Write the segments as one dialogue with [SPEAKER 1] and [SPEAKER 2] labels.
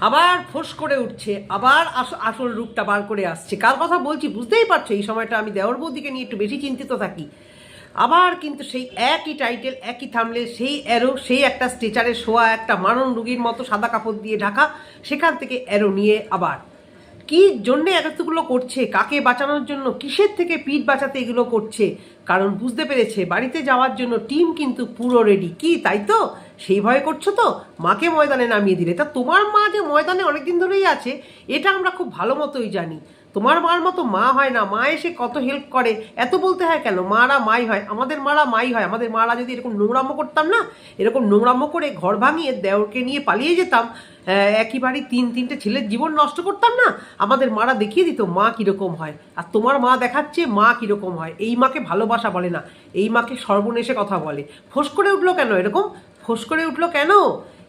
[SPEAKER 1] আবার ফোঁস করে উঠছে, আবার আসল রূপটা বার করে আসছে। কার কথা বলছি বুঝতেই পারছ, এই সময়টা আমি দেওর বৌদিকে নিয়ে একটু বেশি চিন্তিত থাকি। আবার কিন্তু সেই একই টাইটেল একই থামলে সেই অ্যারো সেই একটা স্ট্রেচারে শোয়া, একটা মারণ রুগীর মতো সাদা কাপড় দিয়ে ঢাকা, সেখান থেকে অ্যারো নিয়ে আবার। কি জন্যে এতগুলো করছে? কাকে বাঁচানোর জন্য? কিসের থেকে পিঠ বাঁচাতে এগুলো করছে? কারণ বুঝতে পেরেছে, বাড়িতে যাওয়ার জন্য টিম কিন্তু পুরো রেডি কি, তাই তো? সেই ভয় করছ তো? মাকে ময়দানে নামিয়ে দিলে। তা তোমার মা যে ময়দানে অনেকদিন ধরেই আছে, এটা আমরা খুব ভালো মতোই জানি। তোমার মার মতো মা হয় না। মা এসে কত হেল্প করে? এত বলতে হয় কেন? মারা মাই হয়। আমাদের মারা মাই হয়। আমাদের মারা যদি এরকম নোংরাম্য করতাম না, এরকম নোংরাম্য করে ঘর ভাঙিয়ে দেওরকে নিয়ে পালিয়ে যেতাম বাড়ি তিন, তিনটে ছেলের জীবন নষ্ট করতাম না, আমাদের মারা দেখিয়ে দিত মা কীরকম হয়। আর তোমার মা দেখাচ্ছে মা কীরকম হয়। এই মাকে ভালোবাসা বলে না। এই মাকে সর্বনেশে কথা বলে। ফোঁস করে উঠল কেন এরকম? ফোঁস করে উঠল কেন?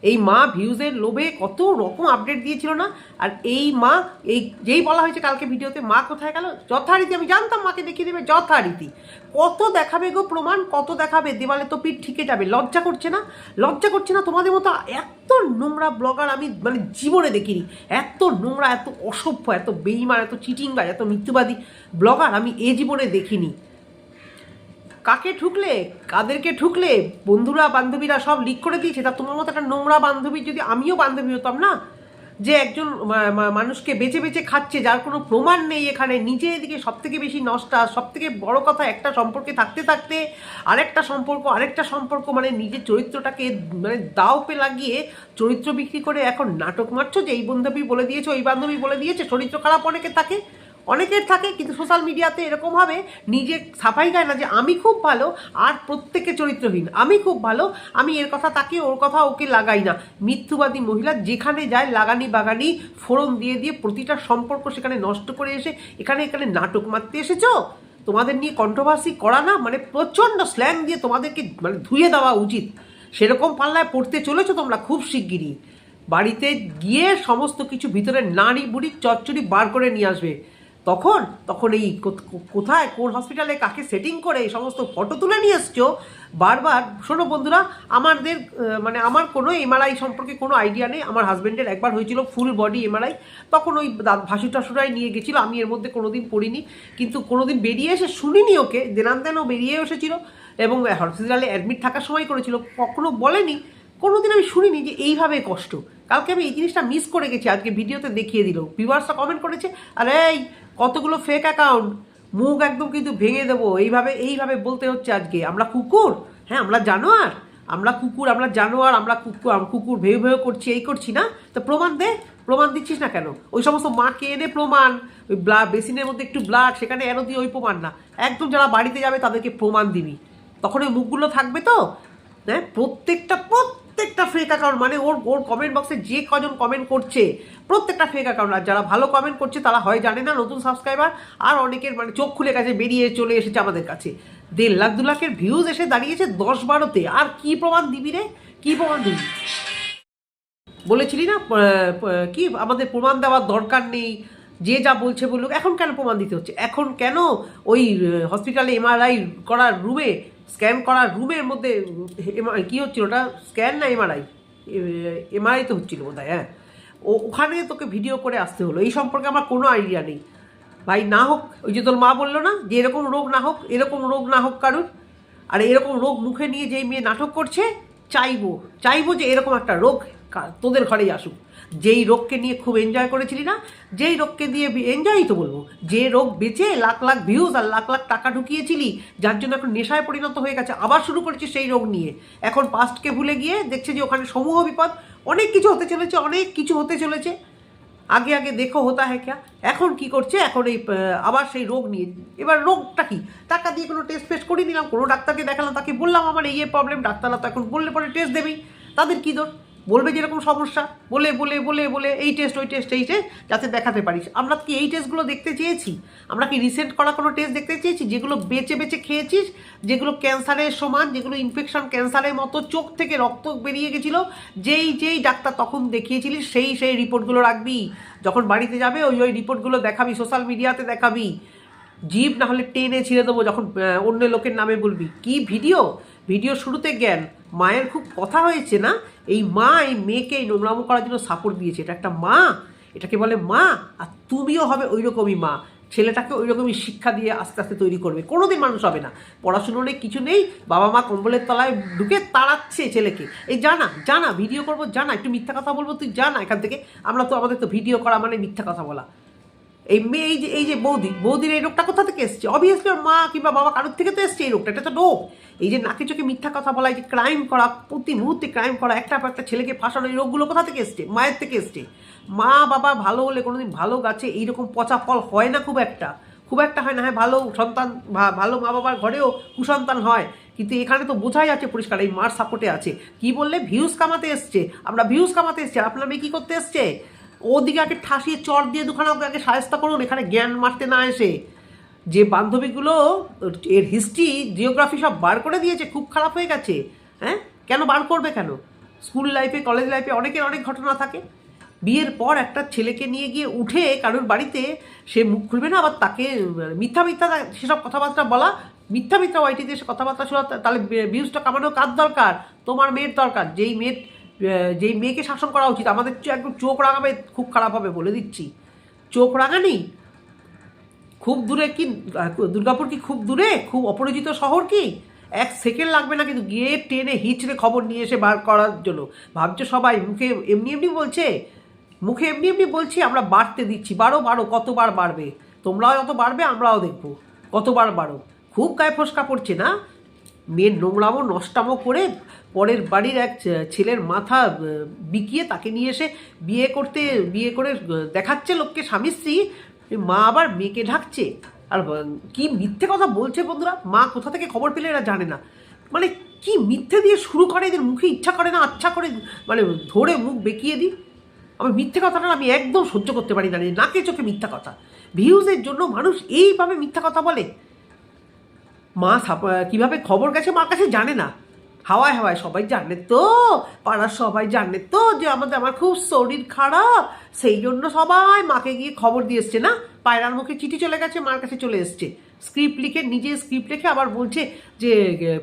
[SPEAKER 1] এই মা ভিউজের লোভে কত রকম আপডেট দিয়েছিল না? আর এই মা, এই যেই বলা হয়েছে কালকে ভিডিওতে, মা কোথায় গেল? যথারীতি, আমি জানতাম মাকে দেখিয়ে দেবে, যথারীতি। কত দেখাবে গো প্রমাণ, কত দেখাবে? দেওয়ালে তো পিঠ ঠিকে যাবে, লজ্জা করছে না? লজ্জা করছে না তোমাদের মতো এত নোংরা ব্লগার আমি মানে জীবনে দেখিনি। এত নোংরা, এত অসভ্য, এত বেইমান, এত চিটিংবাজ এত মৃত্যুবাদী ব্লগার আমি এ জীবনে দেখিনি। কাকে ঠুকলে, কাদেরকে ঠুকলে, বন্ধুরা, বান্ধবীরা সব লিক করে দিয়েছে। তা তোমার মতো একটা নোংরা বান্ধবী যদি আমিও বান্ধবী হতাম না? যে একজন মানুষকে বেঁচে বেঁচে খাচ্ছে, যার কোনো প্রমাণ নেই এখানে, নিজে এদিকে সব থেকে বেশি নষ্টা সব থেকে বড় কথা একটা সম্পর্কে থাকতে থাকতে আরেকটা সম্পর্ক আরেকটা সম্পর্ক মানে নিজের চরিত্রটাকে মানে দাও পে লাগিয়ে চরিত্র বিক্রি করে এখন নাটক মারছো যে এই বান্ধবী বলে দিয়েছে, ওই বান্ধবী বলে দিয়েছে, চরিত্র খারাপ অনেকে থাকে। অনেকের থাকে, কিন্তু সোশ্যাল মিডিয়াতে এরকমভাবে নিজে সাফাই গায় না যে, আমি খুব ভালো আর প্রত্যেকে চরিত্রহীন। আমি খুব ভালো, আমি এর কথা তাকে, ওর কথা ওকে লাগাই না। মিথ্যুবাদী মহিলা যেখানে যায়, লাগানি বাগানি, ফোড়ন দিয়ে দিয়ে প্রতিটা সম্পর্ক সেখানে নষ্ট করে এসে, এখানে এখানে নাটক মারতে এসেছ? তোমাদের নিয়ে কন্ট্রোভার্সি করা না? মানে প্রচণ্ড স্ল্যাং দিয়ে তোমাদেরকে মানে ধুয়ে দেওয়া উচিত। সেরকম পাল্লায় পড়তে চলেছো তোমরা খুব শিগগিরই। বাড়িতে গিয়ে সমস্ত কিছু ভিতরে নাড়ি বুড়ি চচ্চড়ি বার করে নিয়ে আসবে। তখন তখন এই কোথ- কোথায়, কোন হসপিটালে কাকে সেটিং করে, এই সমস্ত ফটো তুলে নিয়ে এসছো, বারবার শোনো বন্ধুরা, আমাদের মানে আমার কোনো এমআরআই সম্পর্কে কোনো আইডিয়া নেই। আমার হাজব্যান্ডের একবার হয়েছিল ফুল বডি এমআরআই তখন ওই ভাসু টাসুরাই নিয়ে গেছিল। আমি এর মধ্যে কোনোদিন পড়িনি। কিন্তু কোনোদিন বেরিয়ে এসে শুনিনি ওকে। দেনান দেন ও বেরিয়ে এসেছিল এবং হসপিটালে অ্যাডমিট থাকার সময় করেছিল। কখনো বলেনি, কোনোদিন আমি শুনিনি যে এইভাবে কষ্ট। কালকে আমি এই জিনিসটা মিস করে গেছি, আজকে ভিডিওতে দেখিয়ে দিল। ভিউয়ার্সরা কমেন্ট করেছে, আরে এই কতগুলো ফেক অ্যাকাউন্ট মুখ একদম কিন্তু ভেঙে দেবো। এইভাবে এইভাবে বলতে হচ্ছে আজকে। আমরা কুকুর হ্যাঁ আমরা জানোয়ার। আমরা কুকুর, আমরা জানোয়ার, আমরা কুকুর কুকুর ভেউ ভেউ করছি, এই করছি না। তো প্রমাণ দে, প্রমাণ দিচ্ছিস না কেন? ওই সমস্ত মাকে এনে প্রমাণ। ওই ব্লা বেসিনের মধ্যে একটু ব্লাড সেখানে এনে দিয়ে ওই প্রমাণ না। একদম যারা বাড়িতে যাবে তাদেরকে প্রমাণ দিবি। তখন ওই মুখগুলো থাকবে তো? হ্যাঁ প্রত্যেকটা প্রত্যেকটা ফেক অ্যাকাউন্ট মানে ওর ওর কমেন্ট বক্সে যে কজন কমেন্ট করছে, প্রত্যেকটা ফেক অ্যাকাউন্ট আর যারা ভালো কমেন্ট করছে, তারা হয় জানে না, নতুন সাবস্ক্রাইবার আর অনেকের মানে চোখ খুলে গেছে, বেরিয়ে চলে এসেছে আমাদের কাছে। দেড় লাখ, দু লাখের ভিউজ এসে দাঁড়িয়েছে দশ বারোতে। আর কি প্রমাণ দিবি রে? কী প্রমাণ দিবি? বলেছিলি না কি আমাদের প্রমাণ দেওয়ার দরকার নেই। যে যা বলছে বলুক, এখন কেন প্রমাণ দিতে হচ্ছে? এখন কেন ওই হসপিটালে এমআরআই করার রুমে স্ক্যান করার রুমের মধ্যে কি হচ্ছিল ওটা? স্ক্যান না এমআরআই? এমআরআই তো হচ্ছিল বোধ হ্যাঁ। ও, ওখানে তোকে ভিডিও করে আসতে হলো। এই সম্পর্কে আমার কোনো আইডিয়া নেই। ভাই, না হোক, ওই যে তোর মা বলল না, যে এরকম রোগ না হোক, এরকম রোগ না হোক কারুর, আর এরকম রোগ মুখে নিয়ে যেই মেয়ে নাটক করছে, চাইব চাইব যে এরকম একটা রোগ তোদের ঘরেই আসুক। যেই রোগকে নিয়ে খুব এনজয় করেছিলি না, যেই রোগকে দিয়ে এনজয়ই তো বলব, যে রোগ বেঁচে লাখ লাখ ভিউজ আর লাখ লাখ টাকা ঢুকিয়েছিলি, যার জন্য এখন নেশায় পরিণত হয়ে গেছে, আবার শুরু করেছি সেই রোগ নিয়ে। এখন পাস্টকে ভুলে গিয়ে দেখছে যে ওখানে সমূহ বিপদ, অনেক কিছু হতে চলেছে, অনেক কিছু হতে চলেছে। আগে আগে দেখো হতা হ্যাঁ ক্যা, এখন কি করছে, এখন এই আবার সেই রোগ নিয়ে। এবার রোগটা কি? টাকা দিয়ে কোনো টেস্ট ফেস্ট করে নিলাম, কোনো ডাক্তারকে দেখালাম, তাকে বললাম, আমার এই প্রবলেম ডাক্তাররা তো এখন বললে পরে টেস্ট দেবেই। তাদের কী দোষ? বলবে যেরকম সমস্যা, বলে বলে বলে বলে, এই টেস্ট ওই টেস্ট এই টেস্ট যাতে দেখাতে পারিস। আমরা কি এই টেস্টগুলো দেখতে চেয়েছি? আমরা কি রিসেন্ট করা কোনো টেস্ট দেখতে চেয়েছি? যেগুলো বেঁচে বেঁচে খেয়েছিস, যেগুলো ক্যান্সারের সমান, যেগুলো ইনফেকশন ক্যান্সারের মতো চোখ থেকে রক্ত বেরিয়ে গেছিল, যেই যেই ডাক্তার তখন দেখিয়েছিলিস, সেই সেই রিপোর্টগুলো রাখবি। যখন বাড়িতে যাবে, ওই ওই রিপোর্টগুলো দেখাবি সোশ্যাল মিডিয়াতে দেখাবি। জিভ না হলে টেনে ছিঁড়ে দেবো যখন অন্য লোকের নামে বলবি। কি ভিডিও ভিডিও শুরুতে জ্ঞান। মায়ের খুব কথা হয়েছে না? এই মা এই মেয়েকে নোংরামো করার জন্য সাপোর্ট দিয়েছে। এটা একটা মা, এটাকে বলে মা, আর তুমিও হবে ওই রকমই মা। ছেলেটাকে ওই রকমই শিক্ষা দিয়ে আস্তে আস্তে তৈরি করবে। কোনোদিন মানুষ হবে না। পড়াশুনো নেই, কিছু নেই, বাবা মা কম্বলের তলায় ঢুকে তাড়াচ্ছে ছেলেকে। এই জানা জানা ভিডিও করব, জানা, একটু মিথ্যা কথা বলব, তুই জানা এখান থেকে। আমরা তো, আমাদের তো ভিডিও করা মানে মিথ্যা কথা বলা। এই মেয়ে, এই যে এই যে বৌদি, বৌদির এই রোগটা কোথা থেকে এসছে? অবভিয়াসলি ওর মা কিংবা বাবা কারোর থেকে তো এসছে এই রোগটা, এটা তো রোগ। এই যে নাকে চোখে মিথ্যা কথা বলা, এই যে ক্রাইম করা, প্রতি মুহূর্তে ক্রাইম করা, একটা পর একটা ছেলেকে ফাঁসানো, এই রোগগুলো কোথা থেকে এসছে? মায়ের থেকে এসছে। মা, বাবা ভালো হলে কোনোদিন ভালো গাছে এইরকম পচা ফল হয় না খুব একটা। খুব একটা হয় না হ্যাঁ ভালো সন্তান ভালো মা বাবার ঘরেও কুসন্তান হয়। কিন্তু এখানে তো বোঝাই যাচ্ছে পরিষ্কার, এই মার সাপোর্টে আছে। কি বললে? ভিউজ কামাতে এসছে। আমরা ভিউজ কামাতে এসছি আপনার মেয়ে কী করতে এসছে? ওদিকে আগে ঠাসিয়ে চর দিয়ে দুখানা ওকে আগে সায়স্তা করুন, এখানে জ্ঞান মারতে না এসে। যে বান্ধবীগুলো, এর হিস্ট্রি জিওগ্রাফি সব বার করে দিয়েছে, খুব খারাপ হয়ে গেছে। হ্যাঁ? কেন বার করবে কেন? স্কুল লাইফে কলেজ লাইফে অনেকের অনেক ঘটনা থাকে। বিয়ের পর একটা ছেলেকে নিয়ে গিয়ে উঠে কারোর বাড়িতে, সে মুখ খুলবে না, আবার তাকে, মিথ্যা মিথ্যা সেসব কথাবার্তা বলা, মিথ্যা মিথ্যা ওয়াইটিতে এসে কথাবার্তা শোনা তাহলে ভিউজটা কামানো কার দরকার? তোমার মেয়ের দরকার। যেই মেয়ের যেই মেয়েকে শাসন করা উচিত, আমাদের একদম চোখ রাঙাবে, খুব খারাপ হবে বলে দিচ্ছি। চোখ রাঙানি? খুব দূরে কি দুর্গাপুর কি খুব দূরে? খুব অপরিচিত শহর কি? এক সেকেন্ড লাগবে না কিন্তু গিয়ে ট্রেনে হিচড়ে খবর নিয়ে এসে বার করার জন্য। ভাবছ সবাই মুখে এমনি এমনি বলছে? মুখে এমনি এমনি বলছি, আমরা বাড়তে দিচ্ছি। বারো বারো কতবার বাড়বে? তোমরাও যত বাড়বে, আমরাও দেখব। কতবার বাড়ো? খুব গায়ে ফসকা পড়ছে না? মেয়ের নোংরামো নষ্টামো করে পরের বাড়ির এক ছেলের মাথা বিকিয়ে তাকে নিয়ে এসে বিয়ে করতে, বিয়ে করে দেখাচ্ছে লোককে স্বামী স্ত্রী। মা আবার মেয়েকে ঢাকছে। আর কি মিথ্যে কথা বলছে বন্ধুরা? মা কোথা থেকে খবর পেলে এরা জানে না। মানে কি মিথ্যে দিয়ে শুরু করে এদের মুখে? ইচ্ছা করে না আচ্ছা করে মানে ধরে মুখ বেঁকিয়ে দিই। আমি মিথ্যে কথাটা আমি একদম সহ্য করতে পারি না নাকে চোখে মিথ্যা কথা। ভিউজের জন্য মানুষ এইভাবে মিথ্যা কথা বলে। মা কীভাবে খবর গেছে মার কাছে জানে না। হাওয়ায় হাওয়ায়, সবাই জানে তো, পাড়ার সবাই জানে তো যে আমাদের, আমার খুব শরীর খারাপ। সেই জন্য সবাই মাকে গিয়ে খবর দিয়ে এসছে, না? পায়রার মুখে চিঠি চলে গেছে, মার কাছে চলে এসছে। স্ক্রিপ্ট লিখে, নিজে স্ক্রিপ্ট লিখে আবার বলছে যে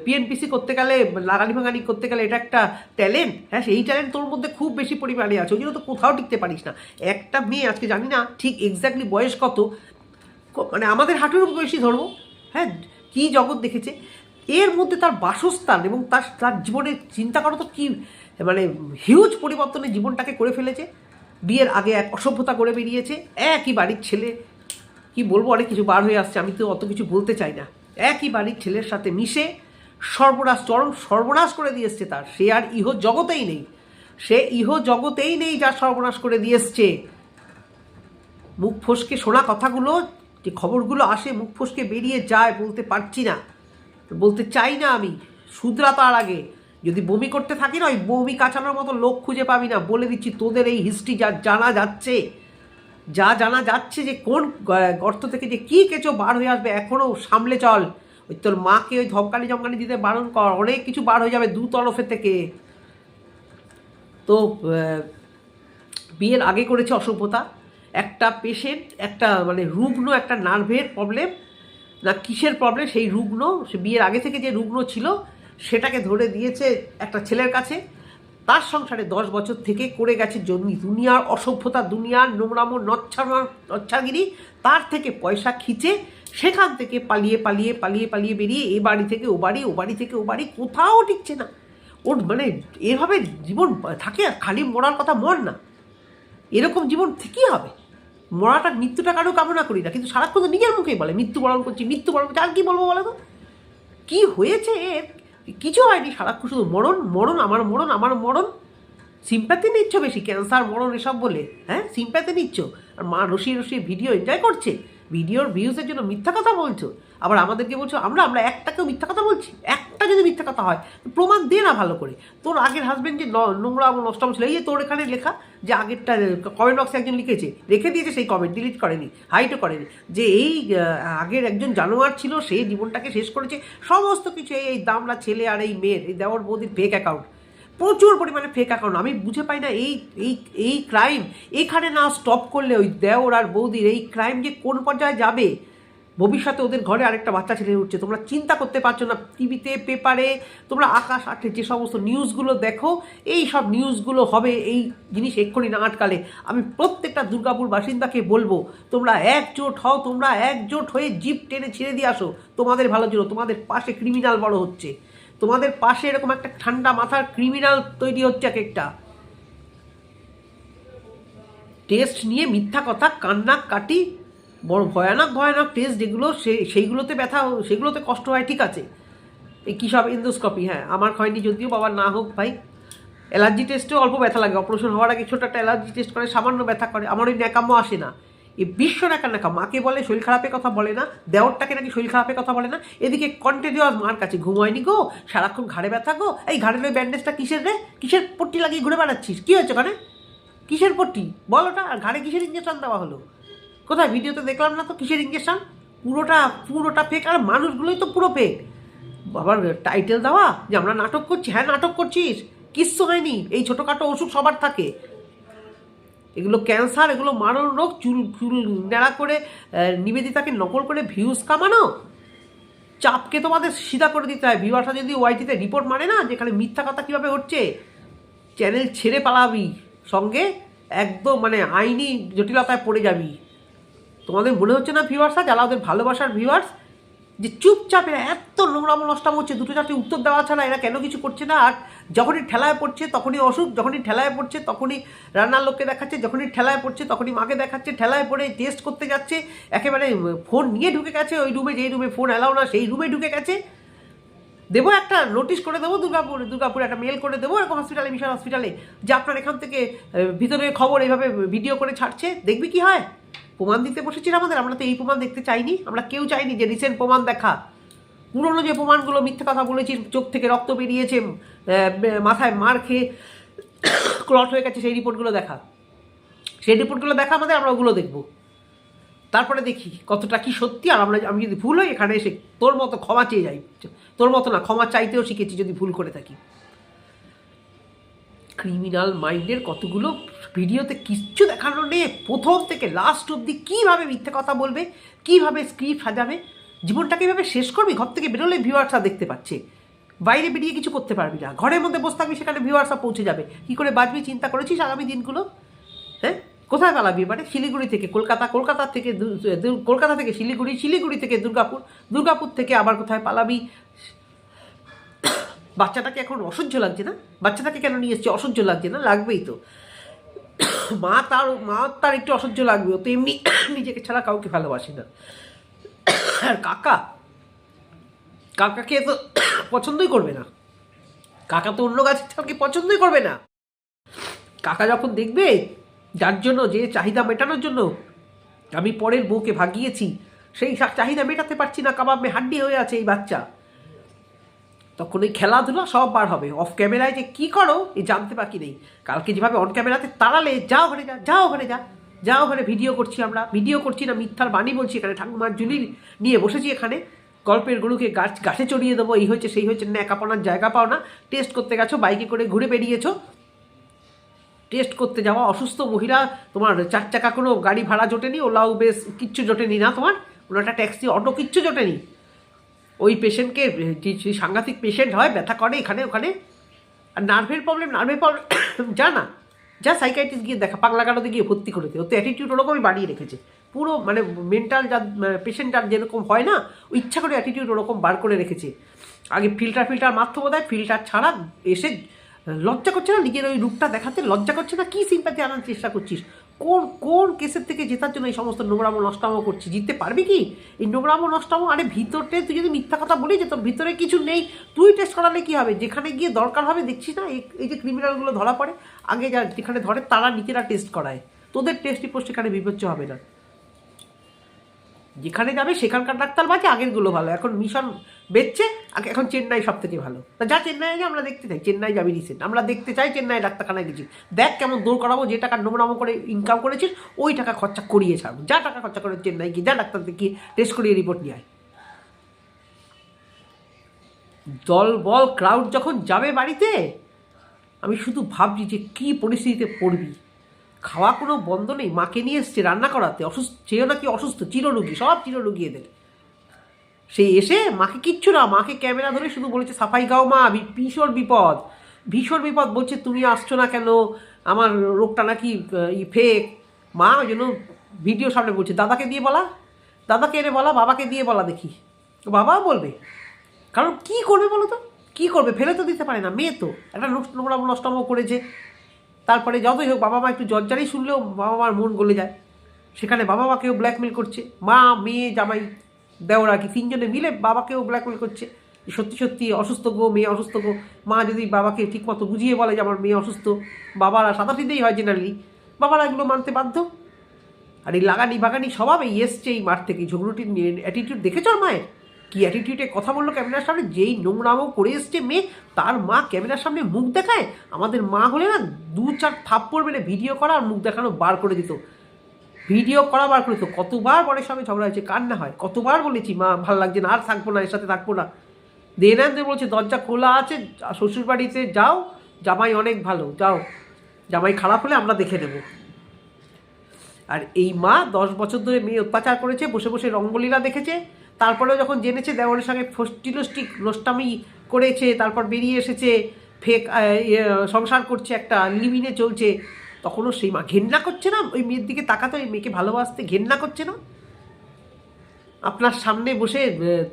[SPEAKER 1] পিএনপিসি করতে গেলে, লাগানি ভাঙানি করতে গেলে এটা একটা ট্যালেন্ট হ্যাঁ সেই ট্যালেন্ট তোর মধ্যে খুব বেশি পরিমাণে আছে, ওই জন্য তো কোথাও টিকতে পারিস না। একটা মেয়ে, আজকে জানি না ঠিক এক্স্যাক্টলি বয়স কত মানে আমাদের হাঁটুর বয়সী ধরবো। হ্যাঁ কি জগৎ দেখেছে, এর মধ্যে তার বাসস্থান এবং তার তার জীবনের চিন্তা করা তো কী মানে হিউজ পরিবর্তনে জীবনটাকে করে ফেলেছে। বিয়ের আগে এক অসভ্যতা করে বেরিয়েছে, একই বাড়ির ছেলে, কি বলব, অনেক কিছু বার হয়ে আসছে, আমি তো অত কিছু বলতে চাই না। একই বাড়ির ছেলের সাথে মিশে সর্বনাশ, চরম সর্বনাশ করে দিয়ে এসছে তার। সে আর ইহ জগতেই নেই। সে ইহ জগতেই নেই যা সর্বনাশ করে দিয়ে এসছে। মুখ ফসকে শোনা কথাগুলো যে খবরগুলো আসে, মুখ ফসকে বেরিয়ে যায় বলতে পারছি না। বলতে চাই না আমি, শুধরা তার আগে। যদি বমি করতে থাকি না, ওই বমি কাচানোর মতো লোক খুঁজে পাবি না। বলে দিচ্ছি, তোদের এই হিস্ট্রি যা জানা যাচ্ছে, যা জানা যাচ্ছে যে কোন গর্ত থেকে যে কী কেঁচো বার হয়ে আসবে এখনও সামলে চল। ওই তোর মাকে ওই ধপকানি জমকানি দিতে বারণ কর, অনেক কিছু বার হয়ে যাবে দু তরফে থেকে। তো বিয়ের আগে করেছে অসভ্যতা। একটা পেশেন্ট, একটা মানে রুগ্ন, একটা নার্ভের প্রবলেম না কিসের প্রবলেম সেই রুগ্ন, সে বিয়ের আগে থেকে যে রুগ্ন ছিল, সেটাকে ধরে দিয়েছে একটা ছেলের কাছে। তার সংসারে দশ বছর থেকে করে গেছে জমি, দুনিয়ার অসভ্যতা, দুনিয়ার নোংরামো নচ্ছার নচ্ছাগিরি, তার থেকে পয়সা খিচে সেখান থেকে পালিয়ে পালিয়ে পালিয়ে পালিয়ে বেরিয়ে এ বাড়ি থেকে ও বাড়ি ও বাড়ি থেকে ও বাড়ি কোথাও টিকছে না। ওর মানে এভাবে জীবন থাকে খালি মরার কথা মর না। এরকম জীবন ঠিকই হবে? মরাটা মৃত্যুটা কারও কামনা করি না, কিন্তু সারাক্ষণ তো নিজের মুখেই বলে, মৃত্যুবরণ করছি মৃত্যুবরণ করছি, আর কী বলব বলো তো? কী হয়েছে এর? কিছু হয়নি, সারাক্ষণ শুধু মরণ মরণ, আমার মরণ আমার মরণ। সিম্প্যাথি নিচ্ছ বেশি ক্যান্সার মরণ, এসব বলে হ্যাঁ? সিম্প্যাথি নিচ্ছ। আর মা রসি রসিয়ে ভিডিও এনজয় করছে। ভিডিওর ভিউজের জন্য মিথ্যা কথা বলছো। আবার আমাদেরকে বলছো, আমরা আমরা একটাকেও মিথ্যা কথা বলছি। একটা যদি মিথ্যা কথা হয় প্রমাণ দে না ভালো করে। তোর আগের হাজব্যান্ড যে নোংরা এবং নষ্টম ছিল, এই যে তোর এখানে লেখা যে আগেরটা কমেন্ট বক্সে একজন লিখেছে, রেখে দিয়েছে, সেই কমেন্ট ডিলিট করেনি হাইটও করেনি। যে এই আগের একজন জানোয়ার ছিল, সে জীবনটাকে শেষ করেছে, সমস্ত কিছু, এই এই দামলা ছেলে আর এই মেয়ের, এই দেওয়ার বৌদির ফেক অ্যাকাউন্ট প্রচুর পরিমাণে ফেক অ্যাকাউন্ট আমি বুঝে পাই না এই এই এই ক্রাইম এখানে না স্টপ করলে ওই দেওর আর বৌদির এই ক্রাইম যে কোন পর্যায়ে যাবে? ভবিষ্যতে ওদের ঘরে আরেকটা বাচ্চা ছেলে উঠছে। তোমরা চিন্তা করতে পারছ না টিভিতে পেপারে তোমরা আকাশ আটে যে সমস্ত নিউজগুলো দেখো, এই সব নিউজগুলো হবে এই জিনিস এক্ষুনি না আটকালে। আমি প্রত্যেকটা দুর্গাপুর বাসিন্দাকে বলব, তোমরা একজোট হও, তোমরা একজোট হয়ে জিপ টেনে ছেড়ে দিয়ে আসো। তোমাদের ভালো জন্য, তোমাদের পাশে ক্রিমিনাল বড় হচ্ছে। তোমাদের পাশে এরকম একটা ঠান্ডা মাথার ক্রিমিনাল তৈরি হচ্ছে এক একটা। টেস্ট নিয়ে মিথ্যা কথা, কান্না, কাটি, বড় ভয়ানক ভয়ানক টেস্ট যেগুলো, সে, সেইগুলোতে ব্যথা, সেগুলোতে কষ্ট হয়, ঠিক আছে। এই কী সব এন্ডোস্কপি হ্যাঁ আমার হয়নি যদিও বাবার না হোক ভাই। অ্যালার্জি টেস্টেও অল্প ব্যথা লাগে। অপারেশন হওয়ার আগে ছোটো একটা অ্যালার্জি টেস্ট করে, সামান্য ব্যথা করে। আমার ওই ন্যাকাম্য আসে না। এই বিশ্ব নাকা নাকা মাকে বলে, শরীর খারাপের কথা বলে না, দেওরটাকে নাকি শরীর খারাপের কথা বলে না। এদিকে কন্টিনিউয়াস মার কাছে ঘুম হয়নি গো, সারাক্ষণ ঘাড়ে ব্যথা গো। এই ঘাড়ের ওই ব্যান্ডেজটা কিসের রে? কিসের পট্টি লাগিয়ে ঘুরে বেড়াচ্ছিস? কী হয়েছে ওখানে? কিসের পট্টি? বল ওটা, আর ঘাড়ে কিসের ইঞ্জেকশন দেওয়া হলো? কোথায়? ভিডিওতে দেখলাম না তো কিসের ইঞ্জেকশন পুরোটা পুরোটা ফেক আর মানুষগুলোই তো পুরো ফেক বাবার টাইটেল দেওয়া যে আমরা নাটক করছি? হ্যাঁ নাটক করছিস। কিচ্ছু হয়নি। এই ছোটোখাটো ওষুধ সবার থাকে। এগুলো ক্যান্সার, এগুলো মারণ রোগ, চুল চুল নেড়া করে নিবেদিতাকে নকল করে ভিউজ কামানো? চাপকে তোমাদের সিধা করে দিতে হয়। ভিউয়ার্সরা যদি ওয়াইটিতে রিপোর্ট মানে না, যেখানে মিথ্যা কথা কীভাবে হচ্ছে? চ্যানেল ছেড়ে পালাবি সঙ্গে, একদম মানে আইনি জটিলতায় পড়ে যাবি। তোমাদের মনে হচ্ছে না ভিউয়ার্সরা যারা ওদের ভালোবাসার ভিউয়ার্স যে চুপচাপ এরা এত নোংরাম নষ্টাম হচ্ছে, দুটো চারটে উত্তর দেওয়া ছাড়া এরা কেন কিছু করছে না? আর যখনই ঠেলায় পড়ছে, তখনই অসুখ, যখনই ঠেলায় পড়ছে, তখনই রান্নার লোককে দেখাচ্ছে, যখনই ঠেলায় পড়ছে, তখনই মাকে দেখাচ্ছে, ঠেলায় পড়ে টেস্ট করতে যাচ্ছে, একেবারে ফোন নিয়ে ঢুকে গেছে ওই রুমে যেই রুমে ফোন অ্যালাউ না, সেই রুমে ঢুকে গেছে। দেবো একটা নোটিশ করে দেবো, দুর্গাপুর, দুর্গাপুরে একটা মেল করে দেবো, এরকম হসপিটালে মিশন হসপিটালে যে আপনার এখান থেকে ভিতরে খবর এইভাবে ভিডিও করে ছাড়ছে, দেখবি কি হয়? প্রমাণ দিতে বসেছি আমাদের, আমরা তো এই প্রমাণ দেখতে চাইনি, আমরা কেউ চাইনি যে রিসেন্ট প্রমাণ দেখা। পুরনো যে প্রমাণগুলো মিথ্যে কথা বলেছি, চোখ থেকে রক্ত বেরিয়েছে মাথায় মার খেয়ে ক্লট হয়ে গেছে, সেই রিপোর্টগুলো দেখা। সেই রিপোর্টগুলো দেখা আমাদের, আমরা ওগুলো দেখব। তারপরে দেখি কতটা কি সত্যি, আর আমরা, আমি যদি ভুল হই, এখানে এসে তোর মতো ক্ষমা চেয়ে যাই। তোর মতো না, ক্ষমা চাইতেও শিখেছি যদি ভুল করে থাকি। ক্রিমিনাল মাইন্ডের কতগুলো ভিডিওতে কিচ্ছু দেখানো নেই। প্রথম থেকে লাস্ট অবধি কীভাবে মিথ্যে কথা বলবে, কীভাবে স্ক্রিপ্ট সাজাবে, জীবনটাকে এভাবে শেষ করবি? ঘর থেকে বেরোলে ভিউয়ার্সরা দেখতে পাচ্ছে। বাইরে বেরিয়ে কিছু করতে পারবি না। ঘরের মধ্যে বসে থাকবি, সেখানে ভিউয়ার্সরা পৌঁছে যাবে। কী করে বাঁচবি চিন্তা করেছিস আগামী দিনগুলো? হ্যাঁ? কোথায় পালাবি? মানে শিলিগুড়ি থেকে কলকাতা কলকাতা থেকে কলকাতা থেকে শিলিগুড়ি শিলিগুড়ি থেকে দুর্গাপুর দুর্গাপুর থেকে আবার কোথায় পালাবি? বাচ্চাটাকে এখন অসহ্য লাগছে না? বাচ্চাটাকে কেন নিয়ে এসছে অসহ্য লাগছে না? লাগবেই তো। মা তার মা তার একটু অসহ্য লাগবে। তো এমনি নিজেকে ছাড়া কাউকে ভালোবাসি না। আর কাকা? কাকাকে তো পছন্দই করবে না। কাকা তো অন্য গাছের ছাড়কে পছন্দই করবে না। কাকা যখন দেখবে যার জন্য, যে চাহিদা মেটানোর জন্য আমি পরের বউকে ভাগিয়েছি, সেই চাহিদা মেটাতে পারছি না, কাবাবে হাড্ডি হয়ে আছে এই বাচ্চা। তখন এই খেলাধুলা সব বার হবে। অফ ক্যামেরায় যে কী করো, এ জানতে বাকি নেই। কালকে যেভাবে অন ক্যামেরাতে তাড়ালে যা ওখানে যা, যাও ওখানে যা, যাও ওখানে ভিডিও করছি আমরা। ভিডিও করছি না, মিথ্যার বাণী বলছি এখানে। ঠাকুমার জুলি নিয়ে বসেছি এখানে। গল্পের গরুকে গাছ গাছে চড়িয়ে দেবো, এই হচ্ছে, সেই হচ্ছে, ন্যাকা পাওনার জায়গা পাও না। টেস্ট করতে গেছো, বাইকে করে ঘুরে বেরিয়েছো। টেস্ট করতে যাওয়া অসুস্থ মহিলা, তোমার চার চাকা কোনো গাড়ি ভাড়া জোটেনি ওলাও বেশ, কিচ্ছু জোটেনি না তোমার। একটা ট্যাক্সি অটো কিচ্ছু জোটেনি। ওই পেশেন্টকে যে সাংঘাতিক পেশেন্ট হয়, ব্যথা করে এখানে, ওখানে। আর নার্ভের প্রবলেম নার্ভের প্রবলেম যা না যা সাইকাইটিস্ট গিয়ে দেখা পাগলা গাড়োতে গিয়ে ভর্তি করে দে। ও তো অ্যাটিটিউড ওরকমই বাড়িয়ে রেখেছে। পুরো মানে মেন্টাল যা পেশেন্ট যার যেরকম হয় না ইচ্ছা করে অ্যাটিটিউড ওরকম বার করে রেখেছে। আগে ফিল্টার ফিল্টার মারতে বোধ ফিল্টার ছাড়া এসে লজ্জা করছে না? নিজের ওই রূপটা দেখাতে লজ্জা করছে না? কী সিম্পাতি আনার চেষ্টা করছিস? কোন কোন কেসের থেকে জেতার জন্য এই সমস্ত নোংরামো, নষ্টামো করছি? জিততে পারবি কি? এই নোংরামো, নষ্টামো, আরে ভিতরতে তুই যদি মিথ্যা কথা বলি যে তোর ভিতরে কিছু নেই, তুই টেস্ট করালে কি হবে? যেখানে গিয়ে দরকার হবে, দেখছিস না? এই- যে ক্রিমিনালগুলো ধরা পড়ে, আগে যা যেখানে ধরে, তারা নিজেরা টেস্ট করায়। তোদের টেস্ট রিপোর্ট সেখানে বিবেচ্য হবে না। যেখানে যাবে, সেখানকার ডাক্তার বাজে আগেরগুলো ভালো। এখন মিশন বেচছে এখন চেন্নাই সব থেকে ভালো। তা যা চেন্নাই যা আমরা দেখতে চাই। চেন্নাই যাবি রিসেন্ট আমরা দেখতে চাই চেন্নাই ডাক্তারখানায় গেছি। দেখ কেমন দৌড় করাবো, যে টাকা নোংরামো করে ইনকাম করেছিস, ওই টাকা খরচা করিয়ে ছাড়বো। যা টাকা খরচা করে চেন্নাই গিয়ে, যা ডাক্তার দেখিয়ে টেস্ট করিয়ে রিপোর্ট নিয়ে আয়। দল বল ক্রাউড যখন যাবে বাড়িতে, আমি শুধু ভাবছি যে কী পরিস্থিতিতে পড়বি। খাওয়া কোনো বন্ধ নেই, মাকে নিয়ে এসছে রান্না করাতে। অসুস্থ সেও নাকি অসুস্থ, চিররোগী, সব চিররোগী এদের। সে এসে মাকে কিচ্ছু না, মাকে ক্যামেরা ধরে শুধু বলেছে, সাফাই গাও মা ভীষণ বিপদ ভীষণ বিপদ। বলছে, তুমি আসছো না কেন? আমার রোগটা নাকি ফেক মা ওই জন্য ভিডিও সামনে বলছে, দাদাকে দিয়ে বলা, দাদাকে এনে বলা, বাবাকে দিয়ে বলা দেখি। বাবাও বলবে, কারণ কি করবে বলো তো? কী করবে? ফেলে তো দিতে পারে না, মেয়ে তো। একটা নোংরা নষ্টম করেছে। তারপরে যতই হোক, বাবা মা একটু জর্জারি শুনলেও বাবা মার মন গলে যায়। সেখানে বাবা মাকেও ব্ল্যাকমেল করছে। মা, মেয়ে, জামাই দেওর কি? তিনজনে মিলে বাবাকেও ব্ল্যাকমেল করছে। সত্যি সত্যি, অসুস্থ গো, মেয়ে অসুস্থ গো। মা যদি বাবাকে ঠিকমতো বুঝিয়ে বলে যে আমার মেয়ে অসুস্থ, বাবারা সাদাসিধেই হয় জেনারেলি বাবারা এগুলো মানতে বাধ্য। আর এই লাগানি বাগানি স্বভাব এই এসছে এই মাঠ থেকে। ঝগড়ুটির অ্যাটিটিউড দেখেছ মায়ের? কি অ্যাটিটিউডে কথা বলল ক্যামেরার সামনে? যেই নোংরামও করে এসছে মেয়ে, তার মা ক্যামেরার সামনে মুখ দেখায়? আমাদের মা হলে না দু চার থাপ্পড় মেরে ভিডিও করা আর মুখ দেখানো বার করে দিত। ভিডিও করা বার করে দিত কতবার বরের সঙ্গে ঝগড়া হয়েছে কান্না হয়? কতবার বলেছি, মা, ভালো লাগছে না, আর থাকব না, এর সাথে থাকব না। দেনান্দে বলছে, দরজা খোলা আছে শ্বশুর বাড়িতে যাও, জামাই অনেক ভালো, যাও, জামাই খারাপ হলে আমরা দেখে নেব। আর এই মা দশ বছর ধরে মেয়ে অত্যাচার করেছে, বসে বসে রঙ্গলীলা দেখেছে তারপরেও যখন জেনেছে দেওয়ারের সঙ্গে ফষ্টিলষ্টিক নষ্টামি করেছে, তারপর বেরিয়ে এসেছে, ফেক সংসার করছে, একটা লিমিনে চলছে তখনও সেই মা ঘেন্না করছে না? ওই মেয়ের দিকে তাকাতে, ওই মেয়েকে ভালোবাসতে ঘেন্না করছে না? আপনার সামনে বসে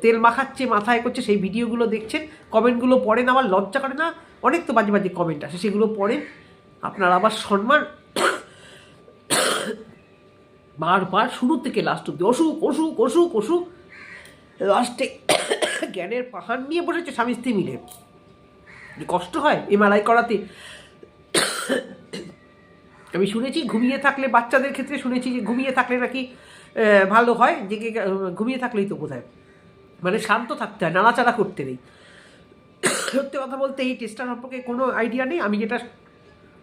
[SPEAKER 1] তেল মাখাচ্ছে, মাথায় করছে, সেই ভিডিওগুলো দেখছেন? কমেন্টগুলো পড়েন, আবার লজ্জা করে না? অনেক তো বাজে বাজে কমেন্ট আসে, সেগুলো পড়েন। আপনার আবার সম্মান বারবার শুরু থেকে লাস্ট অব্দি অসুখ অসুখ অসুখ অসুখ। লাস্টে জ্ঞানের পাহাড় নিয়ে বসেছে স্বামী স্ত্রী মিলে। কষ্ট হয় এমআরআই করাতে। আমি শুনেছি, ঘুমিয়ে থাকলে বাচ্চাদের ক্ষেত্রে শুনেছি যে ঘুমিয়ে থাকলে নাকি ভালো হয় গে- ঘুমিয়ে থাকলেই তো বোধ মানে শান্ত থাকতে হয়, নাড়াচাড়া করতে নেই। সত্যি কথা বলতে এই টেস্টটা সম্পর্কে কোনো আইডিয়া নেই। আমি যেটা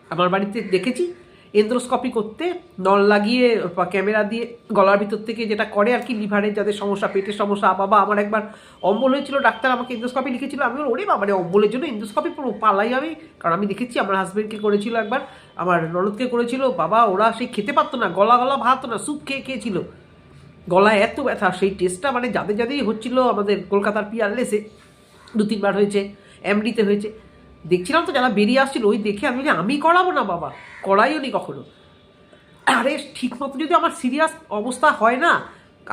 [SPEAKER 1] আমার বাড়িতে দেখেছি এন্দ্রোস্কপি করতে, নল লাগিয়ে ক্যামেরা দিয়ে, গলার ভিতর থেকে যেটা করে আর কি লিভারের যাদের সমস্যা, পেটের সমস্যা, বাবা, আমার একবার অম্বল হয়েছিল, ডাক্তার আমাকে এন্দ্রোস্কপি লিখেছিল। আমি ওরে বাবা রে অম্বলের জন্য এন্দ্রোস্কপি পুরো পালাই আমি কারণ আমি দেখেছি, আমার হাজব্যান্ডকে করেছিল একবার। আমার ননদকে করেছিল, বাবা, ওরা সেই খেতে পারতো না, গলা গলা ভাত না স্যুপ খেয়ে খেয়েছিল। গলায় এত ব্যথা, সেই টেস্টটা মানে যাদের যাদেরই হচ্ছিল আমাদের কলকাতার পিয়ারলেসে দু তিনবার হয়েছে, এমডিতে হয়েছে। দেখছিলাম তো যারা বেরিয়ে আসছিল, ওই দেখে আমি আমি করাবো না বাবা, করাইও নি কখনো। আরে ঠিক মতো যদি আমার সিরিয়াস অবস্থা হয় না,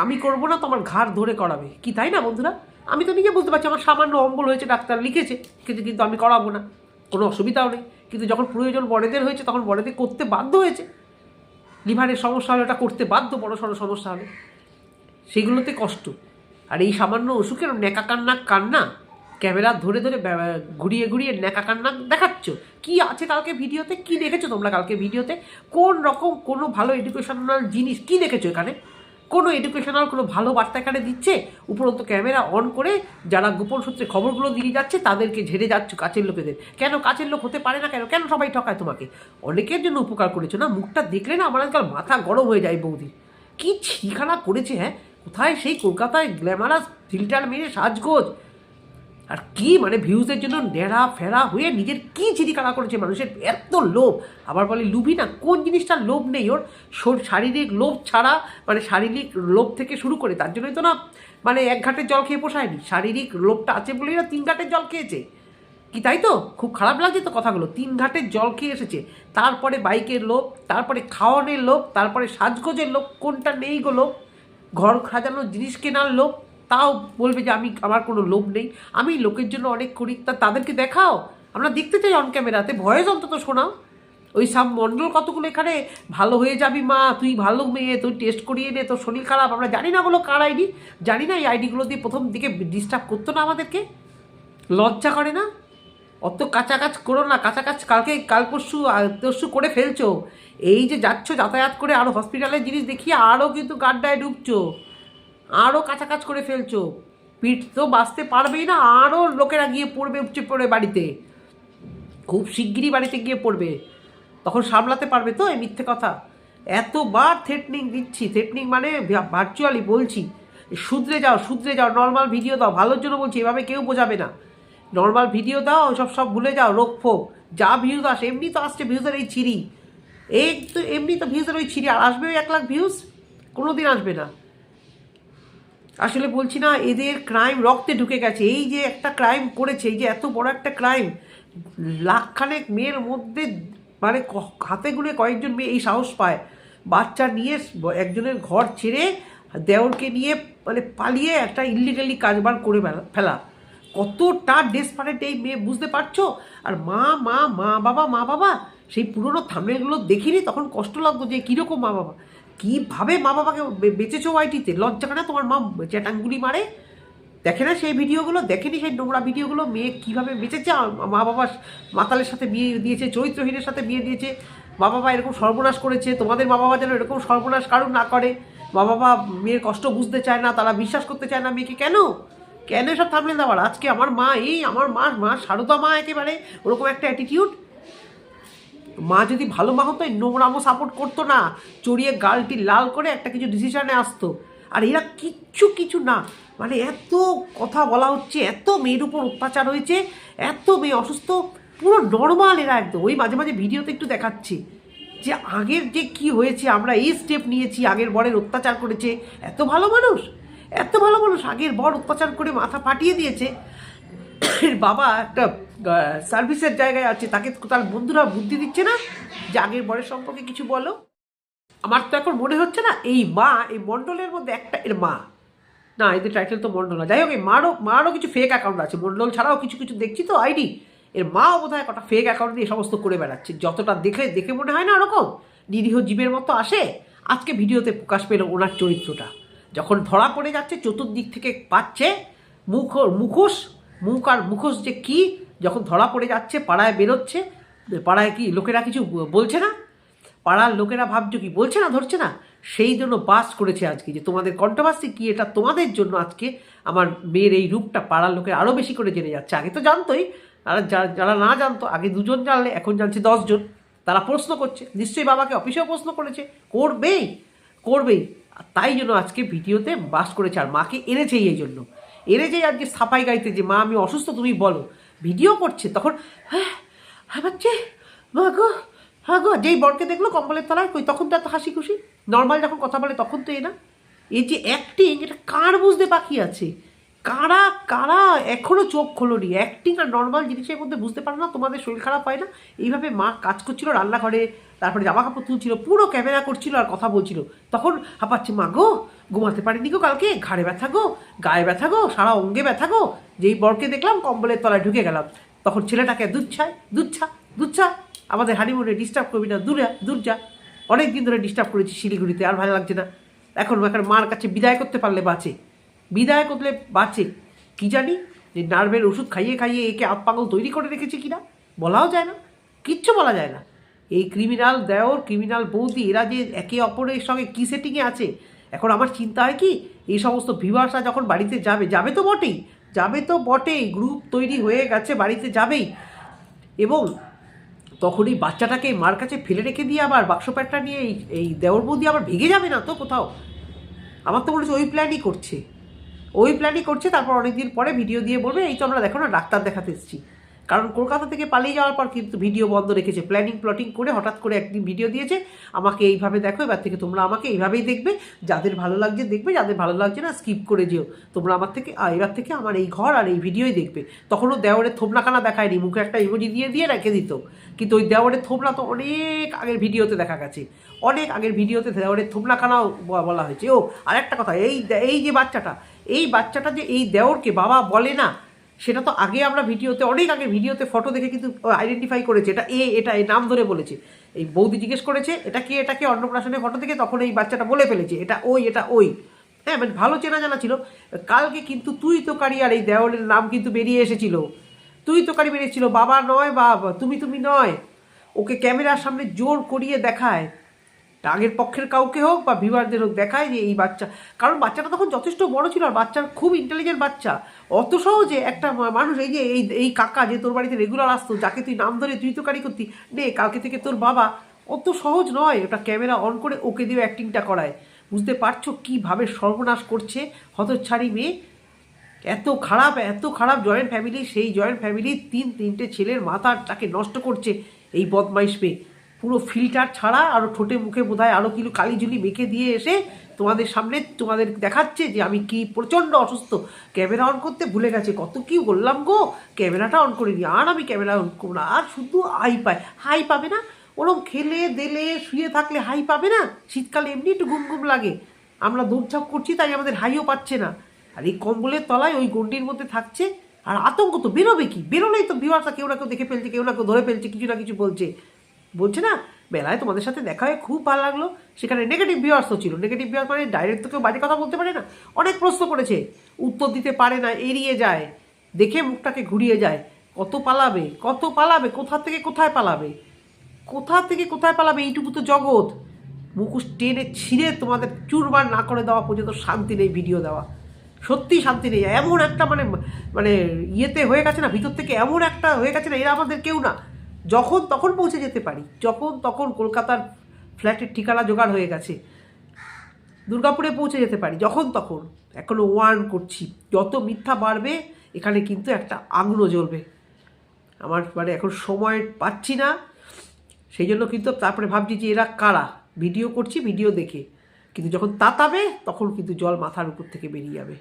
[SPEAKER 1] আমি করব না তো আমার ঘাড় ধরে করাবে। কি তাই না বন্ধুরা? আমি তো নিজে বুঝতে পারছি, আমার সামান্য অম্বল হয়েছে, ডাক্তার লিখেছে, কিন্তু কিন্তু আমি করাবো না। কোনো অসুবিধাও নেই। কিন্তু যখন প্রয়োজন বড়দের হয়েছে, তখন বড়দের করতে বাধ্য হয়েছে। লিভারের সমস্যা হলে ওটা করতে বাধ্য, বড় সড়ো সমস্যা হলে। সেগুলোতে কষ্ট। আর এই সামান্য অসুখের নেকা কান্না কান্না ক্যামেরা ধরে ধরে ঘুরিয়ে ঘুরিয়ে নেকা কান্না দেখাচ্ছ। কি আছে কালকে ভিডিওতে? কি দেখেছ তোমরা কালকে ভিডিওতে? কোন রকম কোনো ভালো এডুকেশনাল জিনিস কি দেখেছ এখানে? কোনো এডুকেশনাল কোনো ভালো বার্তা এখানে দিচ্ছে, উপরন্ত ক্যামেরা অন করে যারা গোপন সূত্রে খবরগুলো দিয়ে যাচ্ছে, তাদেরকে ঝেড়ে যাচ্ছে কাছের লোকেদের। কেন কাছের লোক হতে পারে না কেন? কেন সবাই ঠকায় তোমাকে? অনেকের জন্য উপকার করেছ না? মুখটা দেখলে না আমার আজকাল মাথা গরম হয়ে যায় বৌদি। কী ছিখানা করেছে হ্যাঁ? কোথায় সেই কলকাতায় গ্ল্যামারাস ফিল্টার মেরে সাজগোজ? আর কি মানে ভিউজের জন্য নেড়া ফেরা হয়ে নিজের কি চিরিকানা করেছে মানুষের এত লোভ? আবার বলে লুবি না, কোন জিনিসটার লোভ নেই ওর? শারীরিক লোভ ছাড়া মানে শারীরিক লোভ থেকে শুরু করে, তার জন্যই তো না মানে এক ঘাটের জল খেয়ে পোষায়নি। শারীরিক লোভটা আছে বলেই না তিন ঘাটের জল খেয়েছে। কি তাই তো? খুব খারাপ লাগছে তো কথাগুলো। তিন ঘাটের জল খেয়ে এসেছে। তারপরে বাইকের লোভ, তারপরে খাওয়ানোর লোভ, তারপরে সাজগোজের লোভ, কোনটা নেই গো লোভ? ঘর সাজানো জিনিস কেনার লোভ তাও বলবে যে আমি, আমার কোনো লোভ নেই। আমি লোকের জন্য অনেক করি। তা তাদেরকে দেখাও। আমরা দেখতে চাই অন ক্যামেরাতে ভয়েস অন্তত শোনাও। ওই সাব মণ্ডল কতগুলো এখানে, ভালো হয়ে যাবি মা, তুই ভালো মেয়ে তুই টেস্ট করিয়ে নে, তোর শরীর খারাপ। আমরা জানি না ওগুলো কার আইডি জানি না এই আইডিগুলো দিয়ে প্রথম দিকে ডিস্টার্ব করতো না আমাদেরকে। লজ্জা করে না? অত কাছাকাছ করো না। কাছাকাছ কালকে, কাল পরশু তরশু করে ফেলছো। এই যে যাচ্ছ যাতায়াত করে আরও হসপিটালের জিনিস দেখিয়ে আরও কিন্তু গাড্ডায় ঢুকছো। আরও কাছাকাছ করে ফেলছো। পিঠ তো বাঁচতে পারবেই না আরও লোকেরা গিয়ে পড়বে উপচে পড়বে বাড়িতে। খুব শিগগিরই বাড়িতে গিয়ে পড়বে। তখন সামলাতে পারবে তো, এই মিথ্যে কথা? এতবার থ্রেটনিং দিচ্ছি। থ্রেটনিং মানে ভার্চুয়ালি বলছি। শুধরে যাও শুধরে যাও নর্মাল ভিডিও দাও। ভালোর জন্য বলছি, এভাবে কেউ বোঝাবে না। নর্মাল ভিডিও দাও, সব সব ভুলে যাও, রোগ ফোক যা ভিউজ আসে, এমনি তো আসছে ভিউজের এই ছিরি এই তো, এমনি তো ভিউজের ওই ছিরি আর আসবে ওই এক লাখ ভিউজ কোনো দিন আসবে না। আসলে বলছি না, এদের ক্রাইম রক্তে ঢুকে গেছে। এই যে একটা ক্রাইম করেছে, এই যে এত বড় একটা ক্রাইম লাখখানেক মেয়ের মধ্যে মানে হাতে গুনে কয়েকজন মেয়ে এই সাহস পায়। বাচ্চা নিয়ে একজনের ঘর ছেড়ে দেওরকে নিয়ে মানে পালিয়ে একটা ইলিগালি কাজবার করে ফেলা- কতটা ডেসপারেট এই মেয়ে, বুঝতে পারছ? আর মা মা মা বাবা মা বাবা, সেই পুরনো থামনেলগুলো দেখিনি, তখন কষ্ট লাগতো যে কীরকম মা বাবা। কীভাবে মা বাবাকে বেঁচেছো ওয়াইটিতে লজ্জা কেনা তোমার মা চ্যাটাঙ্গুলি মারে? দেখে না সেই ভিডিওগুলো? দেখেনি সেই নোংরা ভিডিওগুলো? মেয়ে কীভাবে বেঁচেছে? মা বাবা মাতালের সাথে বিয়ে দিয়েছে, চরিত্রহীনের সাথে বিয়ে দিয়েছে। মা বাবা এরকম সর্বনাশ করেছে। তোমাদের মা বাবা যেন এরকম সর্বনাশ কারণ না করে। মা বাবা মেয়ের কষ্ট বুঝতে চায় না, তারা বিশ্বাস করতে চায় না মেয়েকে। কেন? কেন এসব থামলে দেওয়ার? আজকে আমার মা এই, আমার মা মা সারদা মা একেবারে ওরকম একটা অ্যাটিটিউড মা যদি ভালো মা হতো নোংরামো সাপোর্ট করতো না। চড়িয়ে গালটি লাল করে একটা কিছু ডিসিশনে আসতো। আর এরা কিচ্ছু কিছু না। মানে এত কথা বলা হচ্ছে, এত মেয়ের উপর অত্যাচার হয়েছে, এত মেয়ে অসুস্থ, পুরো নর্মাল এরা একদম। ওই মাঝে মাঝে ভিডিওতে একটু দেখাচ্ছে। যে আগের যে কি হয়েছে, আমরা এই স্টেপ নিয়েছি, আগের বরের অত্যাচার করেছে। এত ভালো মানুষ, এত ভালো মানুষ আগের বর অত্যাচার করে মাথা ফাটিয়ে দিয়েছে। এর বাবা একটা সার্ভিসের জায়গায় আছে, তাকে তার বন্ধুরা বুদ্ধি দিচ্ছে না? যে আগের বরের সম্পর্কে কিছু বলো। আমার তো এখন মনে হচ্ছে না, এই মা, এই মণ্ডলের মধ্যে একটা এর মা। না, এদের টাইটেল তো মণ্ডল না। যাই হোক, এই মারও মারও কিছু ফেক অ্যাকাউন্ট আছে। মণ্ডল ছাড়াও কিছু কিছু দেখছি তো, আইডি। এর মাও বোধ হয় কটা ফেক অ্যাকাউন্ট দিয়ে সমস্ত করে বেড়াচ্ছে। যতটা দেখে দেখে মনে হয় না ওরকম? নিরীহ জীবের মতো আসে? আজকে ভিডিওতে প্রকাশ পেল ওনার চরিত্রটা। যখন ধরা পড়ে যাচ্ছে, চতুর্দিক থেকে পাচ্ছে মুখ, মুখোশ। মুখ আর মুখোশ যে কি যখন ধরা পড়ে যাচ্ছে, পাড়ায় বেরোচ্ছে, পাড়ায় কি লোকেরা কিছু বলছে না? পাড়ার লোকেরা ভাবছ কি, বলছে না, ধরছে না? সেই জন্য বাস করেছে আজকে যে তোমাদের কন্ট্রোভার্সি কি এটা তোমাদের জন্য আজকে আমার মেয়ের এই রূপটা পাড়ার লোকের আরও বেশি করে জেনে যাচ্ছে। আগে তো জানতোই, আর যারা না জানতো, আগে দুজন জানলে, এখন জানছে দশজন। তারা প্রশ্ন করছে, নিশ্চয়ই বাবাকে অফিসেও প্রশ্ন করেছে, করবেই করবেই। তাই জন্য আজকে ভিডিওতে বাস করেছে, আর মাকে এনেছেই এই জন্য। এনেছেই আজকে সাফাই গাইতে যে, মা, আমি অসুস্থ, তুমি বলো। ভিডিও করছে, তখন হ্যাঁ হ্যাঁ বাচ্চে গো হ্যাঁ গো, যেই বরকে দেখল কম্বলের তলায়, কই, তখন তো এত হাসি খুশি নর্মাল যখন কথা বলে তখন তো এ না? এই যে অ্যাক্টিং এটা কার বুঝতে বাকি আছে? কারা কারা এখনও চোখ খোলোনি? অ্যাক্টিং আর নর্মাল জিনিসের মধ্যে বুঝতে পারো না, তোমাদের শরীর খারাপ হয় না? এইভাবে মা কাজ করছিল রান্নাঘরে, তারপরে জামা কাপড় তুলছিল, পুরো ক্যামেরা করছিল আর কথা বলছিল। তখন হাঁপাচ্ছে, মা গো ঘুমাতে পারিনি গো কালকে, ঘাড়ে ব্যথা গো, গায়ে ব্যথা গো, সারা অঙ্গে ব্যথা গো। যেই বরকে দেখলাম কম্বলের তলায় ঢুকে গেলাম। তখন ছেলেটাকে দুধ ছায় দুধ ছা দুধ ছা আমাদের হানিমুনে ডিস্টার্ব করবি না, দূরে দূর যা। অনেক দিন ধরে ডিস্টার্ব করেছি শিলিগুড়িতে, আর ভালো লাগছে না। এখন এখন মার কাছে বিদায় করতে পারলে বাঁচে। বিদায় করলে বাঁচে। কি জানি যে নার্ভের ওষুধ খাইয়ে খাইয়ে একে আপ পাগল তৈরি করে রেখেছে কিনা, বলাও যায় না, কিচ্ছু বলা যায় না। এই ক্রিমিনাল দেওর ক্রিমিনাল বৌদি, এরা যে একে অপরের সঙ্গে কী সেটিংয়ে আছে এখন আমার চিন্তা হয় কি, এই সমস্ত ভিউয়ার্সরা যখন বাড়িতে যাবে যাবে তো বটেই, যাবে তো বটেই, গ্রুপ তৈরি হয়ে গেছে বাড়িতে যাবেই। এবং তখন এই বাচ্চাটাকে মার কাছে ফেলে রেখে দিয়ে আবার বাক্স প্যাটটা নিয়ে এই এই দেওর বৌদি আবার ভেঙে যাবে না তো কোথাও? আমার তো হচ্ছে ওই প্ল্যানই করছে। ওই প্ল্যানই করছে, তারপর অনেকদিন পরে ভিডিও দিয়ে বলবে, এই তো আমরা দেখো না, ডাক্তার দেখাতে এসেছি। কারণ কলকাতা থেকে পালিয়ে যাওয়ার পর কিন্তু ভিডিও বন্ধ রেখেছে প্ল্যানিং প্লটিং করে হঠাৎ করে একদিন ভিডিও দিয়েছে, আমাকে এইভাবে দেখো, এবার থেকে তোমরা আমাকে এইভাবেই দেখবে, যাদের ভালো লাগছে দেখবে, যাদের ভালো লাগছে না স্কিপ করে যেও, তোমরা আমার থেকে এবার থেকে আমার এই ঘর আর এই ভিডিওই দেখবে। তখনও দেওয়ারের থোবনাখানা দেখায়নি, মুখে একটা ইমোজি দিয়ে দিয়ে রেখে দিত। কিন্তু ওই দেওয়ারের থোবনা তো অনেক আগের ভিডিওতে দেখা গেছে। অনেক আগের ভিডিওতে দেওয়ারের থোবনাখানাও ব- বলা হয়েছে। ও, আরেকটা কথা, এই এই যে বাচ্চাটা, এই বাচ্চাটা যে এই দেওরকে বাবা বলে না সেটা তো আগে আমরা ভিডিওতে, অনেক আগে ভিডিওতে ফটো দেখে কিন্তু আইডেন্টিফাই করেছে। এটা এ, এটা এই নাম ধরে বলেছে। এই বৌদি জিজ্ঞেস করেছে, এটা কি এটা কি? অন্নপ্রাশনের ফটো থেকে তখন এই বাচ্চাটা বলে ফেলেছে, এটা ওই এটা ওই। হ্যাঁ মানে ভালো চেনা জানা ছিল। কালকে কিন্তু তুই তো কারি আর এই দেওয়ালের নাম কিন্তু বেরিয়ে এসেছিল। তুই তো কারি বেরিয়েছিল বাবা নয় বাবা, তুমি তুমি নয়। ওকে ক্যামেরার সামনে জোর করিয়ে দেখায়। আগের পক্ষের কাউকে হোক বা ভিভারদের হোক দেখায় যে এই বাচ্চা, কারণ বাচ্চাটা তখন যথেষ্ট বড় ছিল আর বাচ্চার খুব ইন্টেলিজেন্ট বাচ্চা। অত সহজে একটা মানুষ এই যে এই এই কাকা যে তোর বাড়িতে রেগুলার আসতো, যাকে তুই নাম ধরে তুই তো কারি করতি, নে কালকে থেকে তোর বাবা, অত সহজ নয় ওটা ক্যামেরা অন করে ওকে দিয়ে অ্যাক্টিংটা করায়। বুঝতে পারছ কীভাবে সর্বনাশ করছে হতচ্ছাড়ি মেয়ে? এত খারাপ এত খারাপ জয়েন্ট ফ্যামিলি সেই জয়েন্ট ফ্যামিলির তিন তিনটে ছেলের মাথা মাথাটাকে নষ্ট করছে এই বদমাইশ মেয়ে। পুরো ফিল্টার ছাড়া আরও ঠোঁটে মুখে বোধহয় আরও কিলো কালিঝুলি মেখে দিয়ে এসে তোমাদের সামনে তোমাদের দেখাচ্ছে যে আমি কি প্রচণ্ড অসুস্থ। ক্যামেরা অন করতে ভুলে গেছে। কত কি বললাম গো? ক্যামেরাটা অন করে দিই আর আমি ক্যামেরা অন করব না। আর শুধু হাই পায়। হাই পাবে না? ওরম খেলে দেলে শুয়ে থাকলে হাই পাবে না? শীতকালে এমনি একটু ঘুম ঘুম লাগে। আমরা দৌড়ঝাঁপ করছি, তাই আমাদের হাইও পাচ্ছে না। আর এই কম্বলের তলায় ওই গন্ডির মধ্যে থাকছে। আর আতঙ্ক তো বেরোবে কি? বেরোলেই তো ভিউয়ার্সরা কেউ না কেউ দেখে ফেলছে, কেউ না কেউ ধরে ফেলছে, কিছু না কিছু বলছে। বলছে না, বেলায় তোমাদের সাথে দেখা হয়ে খুব ভালো লাগল। সেখানে নেগেটিভ ভিউয়ার্স তো ছিল। নেগেটিভ ভিউয়ার্স মানে ডাইরেক্ট তো কেউ বাজে কথা বলতে পারে না। অনেক প্রশ্ন করেছে। উত্তর দিতে পারে না, এড়িয়ে যায়। দেখে মুখটাকে ঘুরিয়ে যায়। কত পালাবে কত পালাবে, কোথা থেকে কোথায় পালাবে? কোথা থেকে কোথায় পালাবে? এইটুকু তো জগৎ। মুখোশ টেনে ছিঁড়ে তোমাদের চুরবার না করে দেওয়া পর্যন্ত শান্তি নেই ভিডিও দেওয়া। সত্যি শান্তি নেই। এমন একটা মানে মানে ইয়েতে হয়ে গেছে না, ভিতর থেকে এমন একটা হয়ে গেছে না, এরা আমাদের কেউ না। যখন তখন পৌঁছে যেতে পারি। যখন তখন কলকাতার ফ্ল্যাটের ঠিকানা জোগাড় হয়ে গেছে। দুর্গাপুরে পৌঁছে যেতে পারি, যখন তখন। এখনও ওয়ার্ন করছি, যত মিথ্যা বাড়বে, এখানে কিন্তু একটা আগুনও জ্বলবে। আমার মানে এখন সময় পাচ্ছি না, সেই জন্য কিন্তু তারপরে ভাবছি যে এরা কারা? ভিডিও করছি, ভিডিও দেখে। কিন্তু যখন তাতাবে, তখন কিন্তু জল মাথার উপর থেকে বেরিয়ে যাবে।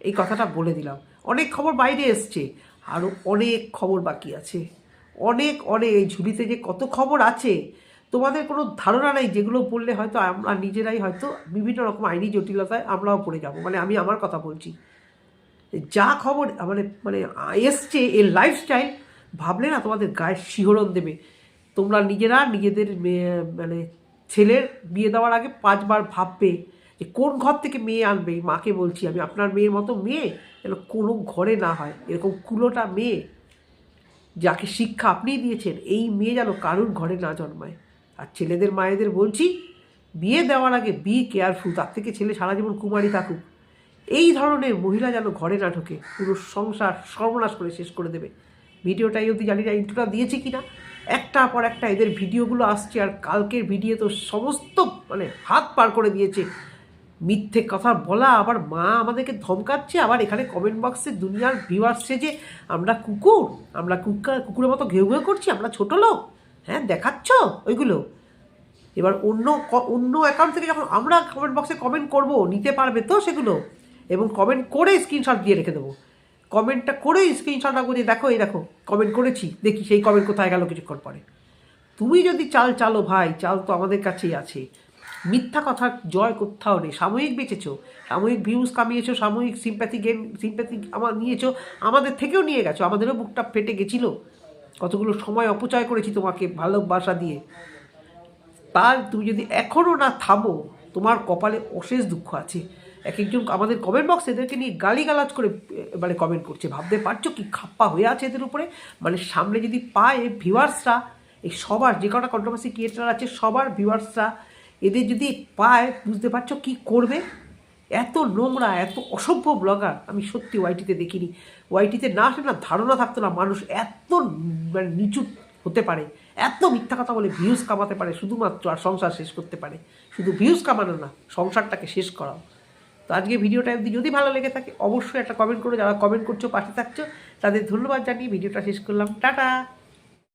[SPEAKER 1] এই কথাটা বলে দিলাম। অনেক খবর বাইরে এসছে আরও অনেক খবর বাকি আছে। অনেক অনেক, এই ঝুলিতে যে কত খবর আছে, তোমাদের কোনো ধারণা নেই যেগুলো বললে হয়তো আমরা নিজেরাই হয়তো বিভিন্ন রকম আইনি জটিলতায় আমরাও পড়ে যাব। মানে আমি আমার কথা বলছি। যা খবর মানে মানে এসছে এর লাইফস্টাইল ভাবলে না তোমাদের গায়ে শিহরণ দেবে। তোমরা নিজেরা নিজেদের মানে ছেলের বিয়ে দেওয়ার আগে পাঁচবার ভাববে যে কোন ঘর থেকে মেয়ে আনবে। মাকে বলছি, আমি আপনার মেয়ের মতো মেয়ে, যেন কোনো ঘরে না হয়। এরকম কুলোটা মেয়ে যাকে শিক্ষা আপনিই দিয়েছেন, এই মেয়ে যেন কারুর ঘরে না জন্মায়। আর ছেলেদের মায়েদের বলছি, বিয়ে দেওয়ার আগে বি কেয়ারফুল তার থেকে ছেলে সারা জীবন কুমারী থাকুক। এই ধরনের মহিলা যেন ঘরে না ঢোকে, পুরো সংসার সর্বনাশ করে শেষ করে দেবে। ভিডিওটা এই অবধি জানি না ইন্টুটা দিয়েছি কিনা। একটা পর একটা এদের ভিডিওগুলো আসছে, আর কালকের ভিডিও তো সমস্ত মানে হাত পার করে দিয়েছে। মিথ্যে কথা বলা, আবার মা আমাদেরকে ধমকাচ্ছে, আবার এখানে কমেন্ট বক্সে দুনিয়ার ভিউ আসছে যে, আমরা কুকুর আমরা কুকুর কুকুরের মতো ঘেউ ঘেউ করছি, আমরা ছোট লোক হ্যাঁ দেখাচ্ছ ওইগুলো? এবার অন্য অন্য অ্যাকাউন্ট থেকে যখন আমরা কমেন্ট বক্সে কমেন্ট করব, নিতে পারবে তো সেগুলো? এবং কমেন্ট করে স্ক্রিনশট দিয়ে রেখে দেবো। কমেন্টটা করে স্ক্রিনশট রাখব যে দেখো, এই দেখো কমেন্ট করেছি, দেখি সেই কমেন্ট কোথায় গেল কিছুক্ষণ পরে। তুমি যদি চাল চালো ভাই, চাল তো আমাদের কাছেই আছে। মিথ্যা কথার জয় কোথাও নেই। সাময়িক বেঁচেছো, সাময়িক ভিউজ কামিয়েছো, সাময়িক সিম্প্যাথি গেম সিম্প্যাথি আমার নিয়েছো, আমাদের থেকেও নিয়ে গেছো, আমাদেরও বুকটা ফেটে গেছিল। কতগুলো সময় অপচয় করেছি তোমাকে ভালোবাসা দিয়ে। তার তুমি যদি এখনও না থামো, তোমার কপালে অশেষ দুঃখ আছে। এক একজন আমাদের কমেন্ট বক্স এদেরকে নিয়ে গালিগালাজ করে মানে কমেন্ট করছে। ভাবতে পারছ কি খাপ্পা হয়ে আছে এদের উপরে? মানে সামনে যদি পায় ভিউয়ার্সরা এই সবার যে কটা কন্ট্রোভার্সি ক্রিয়েটার আছে, সবার ভিউয়ার্সরা এদের যদি পায়, বুঝতে পারছ কি করবে? এত নোংরা, এত অসভ্য ব্লগার, আমি সত্যি ওয়াইটিতে দেখিনি। ওয়াইটিতে না আসলে না, ধারণা থাকতো না মানুষ এত মানে নিচু হতে পারে, এত মিথ্যা কথা বলে ভিউজ কামাতে পারে, শুধুমাত্র আর সংসার শেষ করতে পারে। শুধু ভিউজ কামানো না, সংসারটাকে শেষ করাও। তো আজকে ভিডিওটা যদি যদি ভালো লেগে থাকে, অবশ্যই একটা কমেন্ট করো। যারা কমেন্ট করছ, পাশে থাকছো, তাদের ধন্যবাদ জানিয়ে ভিডিওটা শেষ করলাম। টাটা!